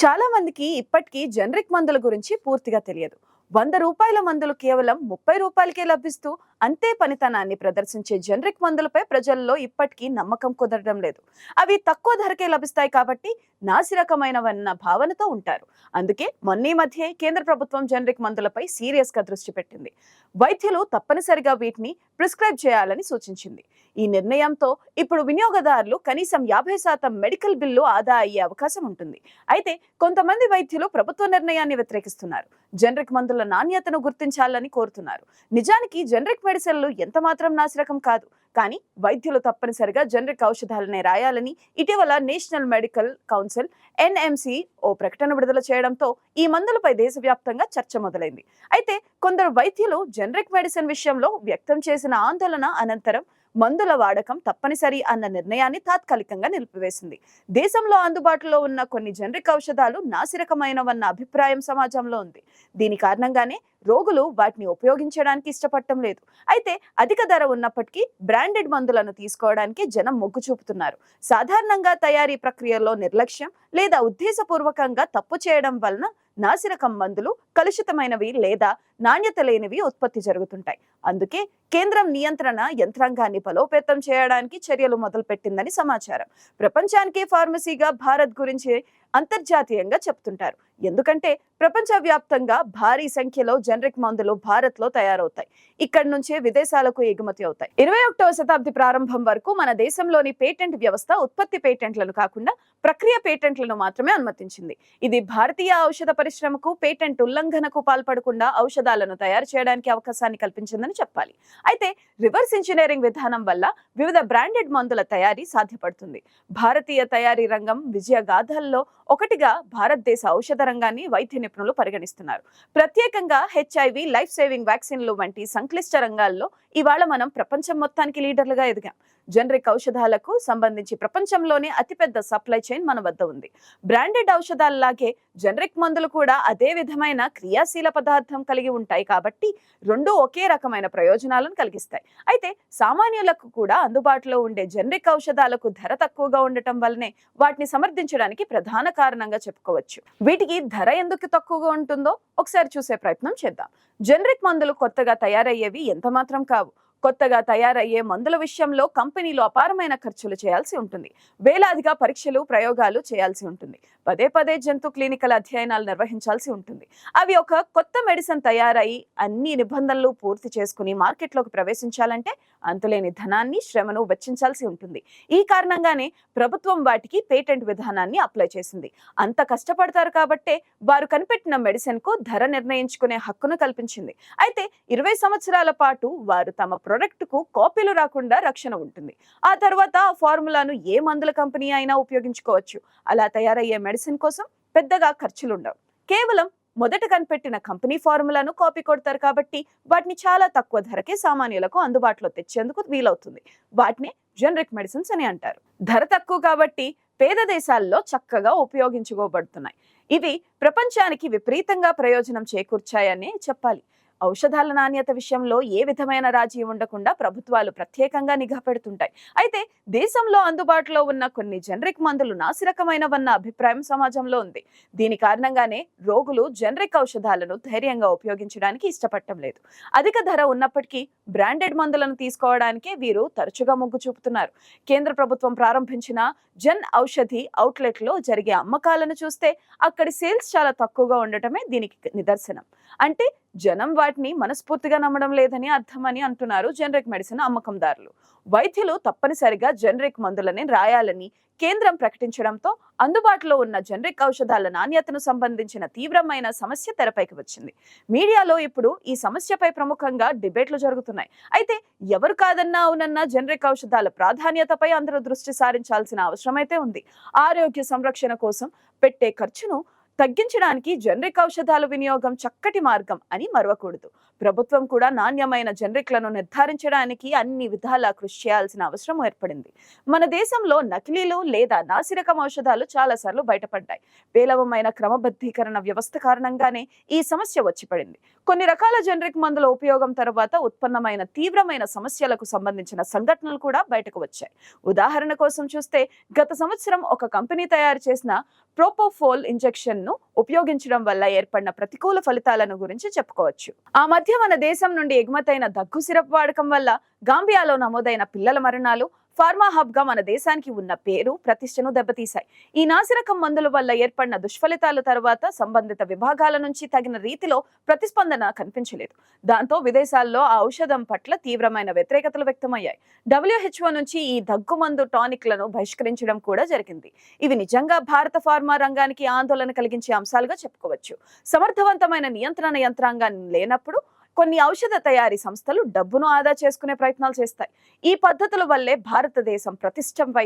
చాలా మందికి ఇప్పటికీ జనరిక్ మందుల గురించి పూర్తిగా తెలియదు. వంద రూపాయల మందులు కేవలం ముప్పై రూపాయలకే లభిస్తూ అంతే పనితనాన్ని ప్రదర్శించే జనరిక్ మందులపై ప్రజల్లో ఇప్పటికీ నమ్మకం కుదరడం లేదు. అవి తక్కువ ధరకే లభిస్తాయి కాబట్టి నాసిరకమైనవన్న భావనతో ఉంటారు. అందుకే మొన్నీ మధ్య కేంద్ర ప్రభుత్వం జనరిక్ మందులపై సీరియస్గా దృష్టి పెట్టింది. వైద్యులు తప్పనిసరిగా వీటిని ప్రిస్క్రైబ్ చేయాలని సూచించింది. ఈ నిర్ణయంతో ఇప్పుడు వినియోగదారులు కనీసం యాభై శాతం మెడికల్ బిల్లు ఆదా అయ్యే అవకాశం ఉంటుంది. అయితే కొంతమంది వైద్యులు ప్రభుత్వ నిర్ణయాన్ని వ్యతిరేకిస్తున్నారు. జనరిక్ మందుల నాణ్యతను గుర్తించాలని కోరుతున్నారు. నిజానికి జనరిక్ మెడిసిన్లు ఎంత మాత్రం నాసిరకం కాదు. కానీ వైద్యులు తప్పనిసరిగా జనరిక్ ఔషధాలనే రాయాలని ఇటీవల నేషనల్ మెడికల్ కౌన్సిల్ ఎన్ఎంసి ఓ ప్రకటన విడుదల చేయడంతో ఈ మందులపై దేశవ్యాప్తంగా చర్చ మొదలైంది. అయితే కొందరు వైద్యులు జనరిక్ మెడిసిన్ విషయంలో వ్యక్తం చేసిన ఆందోళన అనంతరం మందుల వాడకం తప్పనిసరి అన్న నిర్ణయాన్ని తాత్కాలికంగా నిలిపివేసింది. దేశంలో అందుబాటులో ఉన్న కొన్ని జనరిక్ ఔషధాలు నాసిరకమైనవన్న అభిప్రాయం సమాజంలో ఉంది. దీని కారణంగానే రోగులు వాటిని ఉపయోగించడానికి ఇష్టపడటం లేదు. అయితే అధిక ధర ఉన్నప్పటికీ బ్రాండెడ్ మందులను తీసుకోవడానికి జనం మొగ్గు చూపుతున్నారు. సాధారణంగా తయారీ ప్రక్రియలో నిర్లక్ష్యం లేదా ఉద్దేశపూర్వకంగా తప్పు చేయడం వలన నాసిరకం మందులు కలుషితమైనవి లేదా నాణ్యత లేనివి ఉత్పత్తి జరుగుతుంటాయి. అందుకే కేంద్రం నియంత్రణ యంత్రాంగాన్ని బలోపేతం చేయడానికి చర్యలు మొదలుపెట్టిందని సమాచారం. ప్రపంచానికి ఫార్మసీగా భారత్ గురించి అంతర్జాతీయంగా చెప్తుంటారు. ఎందుకంటే ప్రపంచవ్యాప్తంగా భారీ సంఖ్యలో జనరిక్ మందులు భారత్లో తయారవుతాయి. ఇక్కడి నుంచే విదేశాలకు ఎగుమతి అవుతాయి. ఇరవై ఒకటవ శతాబ్ది ప్రారంభం వరకు మన దేశంలోని పేటెంట్ వ్యవస్థ ఉత్పత్తి పేటెంట్లను కాకుండా ప్రక్రియ పేటెంట్లను మాత్రమే అనుమతించింది. ఇది భారతీయ ఔషధ పరిశ్రమకు పేటెంట్ ఉల్లంఘనకు పాల్పడకుండా ఔషధాలను తయారు చేయడానికి అవకాశాన్ని కల్పించిందని చెప్పాలి. అయితే రివర్స్ ఇంజనీరింగ్ విధానం వల్ల వివిధ బ్రాండెడ్ మందుల తయారీ సాధ్యపడుతుంది. భారతీయ తయారీ రంగం విజయగాథల్లో ఒకటిగా భారతదేశ ఔషధ రంగాన్ని వైద్య నిపుణులు పరిగణిస్తున్నారు. ప్రత్యేకంగా హెచ్ఐవి లైఫ్ సేవింగ్ వ్యాక్సిన్లు వంటి సంక్లిష్ట రంగాల్లో ఇవాళ మనం ప్రపంచం మొత్తానికి లీడర్లుగా ఎదిగాం. జనరిక్ ఔషధాలకు సంబంధించి ప్రపంచంలోనే అతిపెద్ద సప్లై చైన్ మన వద్ద ఉంది. బ్రాండెడ్ ఔషధాలలాగే జనరిక్ మందులు కూడా అదే విధమైన క్రియాశీల పదార్థం కలిగి ఉంటాయి కాబట్టి రెండు ఒకే రకమైన ప్రయోజనాలను కలిగిస్తాయి. అయితే సామాన్యులకు కూడా అందుబాటులో ఉండే జనరిక్ ఔషధాలకు ధర తక్కువగా ఉండటం వల్లనే వాటిని సమర్థించడానికి ప్రధాన కారణంగా చెప్పుకోవచ్చు. వీటికి ధర ఎందుకు తక్కువగా ఉంటుందో ఒకసారి చూసే ప్రయత్నం చేద్దాం. జనరిక్ మందులు కొత్తగా తయారయ్యేవి ఎంత మాత్రం కావు. కొత్తగా తయారయ్యే మందుల విషయంలో కంపెనీలు అపారమైన ఖర్చులు చేయాల్సి ఉంటుంది. వేలాదిగా పరీక్షలు ప్రయోగాలు చేయాల్సి ఉంటుంది. పదే పదే జంతు క్లినికల్ అధ్యయనాలు నిర్వహించాల్సి ఉంటుంది. అవి ఒక కొత్త మెడిసిన్ తయారై అన్ని నిబంధనలు పూర్తి చేసుకుని మార్కెట్లోకి ప్రవేశించాలంటే అంతులేని ధనాన్ని శ్రమను వెచ్చించాల్సి ఉంటుంది. ఈ కారణంగానే ప్రభుత్వం వాటికి పేటెంట్ విధానాన్ని అప్లై చేసింది. అంత కష్టపడతారు కాబట్టే వారు కనిపెట్టిన మెడిసిన్కు ధర నిర్ణయించుకునే హక్కును కల్పించింది. అయితే ఇరవై సంవత్సరాల పాటు వారు తమ ప్రొడక్ట్కు కాపీలు రాకుండా రక్షణ ఉంటుంది. ఆ తర్వాత ఆ ఫార్ములాను ఏ మందుల కంపెనీ అయినా ఉపయోగించుకోవచ్చు. అలా తయారయ్యే మెడిసిన్ కోసం పెద్దగా ఖర్చులు ఉండవు కేవలం మొదట కనిపెట్టిన కంపెనీ ఫార్ములాను కాపీ కొడతారు కాబట్టి వాటిని చాలా తక్కువ ధరకే సామాన్యులకు అందుబాటులో తెచ్చేందుకు వీలవుతుంది. వాటిని జనరిక్ మెడిసిన్స్ అని అంటారు. ధర తక్కువ కాబట్టి పేద దేశాల్లో చక్కగా ఉపయోగించుకోబడుతున్నాయి. ఇవి ప్రపంచానికి విపరీతంగా ప్రయోజనం చేకూర్చాయని చెప్పాలి. ఔషధాల నాణ్యత విషయంలో ఏ విధమైన రాజీ ఉండకుండా ప్రభుత్వాలు ప్రత్యేకంగా నిఘా పెడుతుంటాయి. అయితే దేశంలో అందుబాటులో ఉన్న కొన్ని జనరిక్ మందులు నాసిరకమైనవన్న అభిప్రాయం సమాజంలో ఉంది. దీని కారణంగానే రోగులు జనరిక్ ఔషధాలను ధైర్యంగా ఉపయోగించడానికి ఇష్టపడటం లేదు. అధిక ధర ఉన్నప్పటికీ బ్రాండెడ్ మందులను తీసుకోవడానికే వీరు తరచుగా మొగ్గు చూపుతున్నారు. కేంద్ర ప్రభుత్వం ప్రారంభించిన జన్ ఔషధి అవుట్లెట్లో జరిగే అమ్మకాలను చూస్తే అక్కడి సేల్స్ చాలా తక్కువగా ఉండటమే దీనికి నిదర్శనం. అంటే జనం వాటిని మనస్ఫూర్తిగా నమ్మడం లేదని అర్థమని అంటున్నారు జనరిక్ మెడిసిన్ అమ్మకందారులు. వైద్యులు తప్పనిసరిగా జనరిక్ మందులని రాయాలని కేంద్రం ప్రకటించడంతో అందుబాటులో ఉన్న జనరిక్ ఔషధాల నాణ్యతను సంబంధించిన తీవ్రమైన సమస్య తెరపైకి వచ్చింది. మీడియాలో ఇప్పుడు ఈ సమస్యపై ప్రముఖంగా డిబేట్లు జరుగుతున్నాయి. అయితే ఎవరు కాదన్నా అవునన్నా జనరిక్ ఔషధాల ప్రాధాన్యతపై అందరూ దృష్టి సారించాల్సిన అవసరమైతే ఉంది. ఆరోగ్య సంరక్షణ కోసం పెట్టే ఖర్చును తగ్గించడానికి జనరిక్ ఔషధాల వినియోగం చక్కటి మార్గం అని మరవకూడదు. ప్రభుత్వం కూడా నాణ్యమైన జనరిక్లను నిర్ధారించడానికి అన్ని విధాలా కృషి చేయాల్సిన అవసరం ఏర్పడింది. మన దేశంలో నకిలీలు లేదా నాసిరకం ఔషధాలు చాలాసార్లు బయటపడ్డాయి. పేలవమైన క్రమబద్ధీకరణ వ్యవస్థ కారణంగానే ఈ సమస్య వచ్చి పడింది కొన్ని రకాల జనరిక్ మందుల ఉపయోగం తర్వాత ఉత్పన్నమైన తీవ్రమైన సమస్యలకు సంబంధించిన సంఘటనలు కూడా బయటకు వచ్చాయి. ఉదాహరణ కోసం చూస్తే గత సంవత్సరం ఒక కంపెనీ తయారు చేసిన ప్రోపోఫోల్ ఇంజెక్షన్ ను ఉపయోగించడం వల్ల ఏర్పడిన ప్రతికూల ఫలితాలను గురించి చెప్పుకోవచ్చు. ఆ మధ్య మన దేశం నుండి ఎగుమతైన దగ్గు సిరప్ వాడకం వల్ల గాంబియాలో నమోదైన పిల్లల మరణాలు ఫార్మా హబ్గా మన దేశానికి ఉన్న పేరు ప్రతిష్టను దెబ్బతీశాయి. ఈ నాసిరకం మందుల వల్ల ఏర్పడిన దుష్ఫలితాల తర్వాత సంబంధిత విభాగాల నుంచి తగిన రీతిలో ప్రతిస్పందన కనిపించలేదు. దాంతో విదేశాల్లో ఆ ఔషధం పట్ల తీవ్రమైన వ్యతిరేకతలు వ్యక్తమయ్యాయి. డబ్ల్యూహెచ్ఓ నుంచి ఈ దగ్గు మందు టానిక్లను బహిష్కరించడం కూడా జరిగింది. ఇవి నిజంగా భారత ఫార్మా రంగానికి ఆందోళన కలిగించే అంశాలుగా చెప్పుకోవచ్చు. సమర్థవంతమైన నియంత్రణ యంత్రాంగాన్ని లేనప్పుడు కొన్ని ఔషధ తయారీ సంస్థలు డబ్బును ఆదా చేసుకునే ప్రయత్నాలు చేస్తాయి. ఈ పద్ధతుల వల్లే భారతదేశం ప్రతిష్టంపై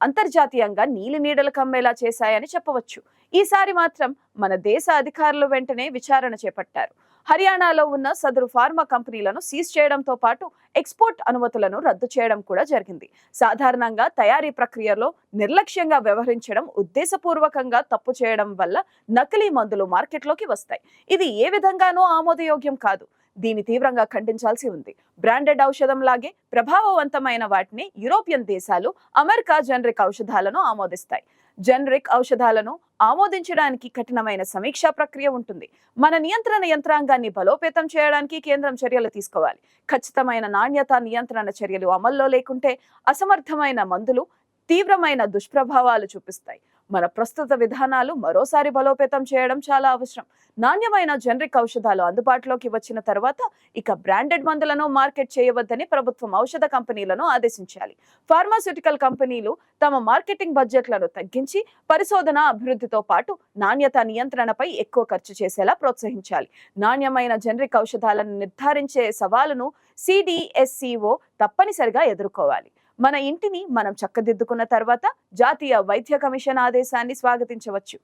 అంతర్జాతీయంగా నీలి నీడలు కమ్మేలా చేశాయని చెప్పవచ్చు. ఈసారి మాత్రం మన దేశ అధికారులు వెంటనే విచారణ చేపట్టారు. హర్యానాలో ఉన్న సదరు ఫార్మా కంపెనీలను సీజ్ చేయడంతో పాటు ఎక్స్పోర్ట్ అనుమతులను రద్దు చేయడం కూడా జరిగింది. సాధారణంగా తయారీ ప్రక్రియలో నిర్లక్ష్యంగా వ్యవహరించడం ఉద్దేశపూర్వకంగా తప్పు చేయడం వల్ల నకిలీ మందులు మార్కెట్లోకి వస్తాయి. ఇది ఏ విధంగానూ ఆమోదయోగ్యం కాదు. దీన్ని తీవ్రంగా ఖండించాల్సి ఉంది. బ్రాండెడ్ ఔషధం లాగే ప్రభావవంతమైన వాటిని యూరోపియన్ దేశాలు అమెరికా జనరిక్ ఔషధాలను ఆమోదిస్తాయి. జనరిక్ ఔషధాలను ఆమోదించడానికి కఠినమైన సమీక్షా ప్రక్రియ ఉంటుంది. మన నియంత్రణ యంత్రాంగాన్ని బలోపేతం చేయడానికి కేంద్రం చర్యలు తీసుకోవాలి. ఖచ్చితమైన నాణ్యత నియంత్రణ చర్యలు అమల్లో లేకుంటే అసమర్థమైన మందులు తీవ్రమైన దుష్ప్రభావాలు చూపిస్తాయి. మన ప్రస్తుత విధానాలు మరోసారి బలోపేతం చేయడం చాలా అవసరం. నాణ్యమైన జనరిక్ ఔషధాలు అందుబాటులోకి వచ్చిన తర్వాత ఇక బ్రాండెడ్ మందులను మార్కెట్ చేయవద్దని ప్రభుత్వం ఔషధ కంపెనీలను ఆదేశించాలి. ఫార్మాస్యూటికల్ కంపెనీలు తమ మార్కెటింగ్ బడ్జెట్లను తగ్గించి పరిశోధన అభివృద్ధితో పాటు నాణ్యత నియంత్రణపై ఎక్కువ ఖర్చు చేసేలా ప్రోత్సహించాలి. నాణ్యమైన జనరిక్ ఔషధాలను నిర్ధారించే సవాలును సిడిఎస్సిఓ తప్పనిసరిగా ఎదుర్కోవాలి. మన ఇంటిని మనం చక్కదిద్దుకున్న తర్వాత జాతీయ వైద్య కమిషన్ ఆదేశాన్ని స్వాగతించవచ్చు.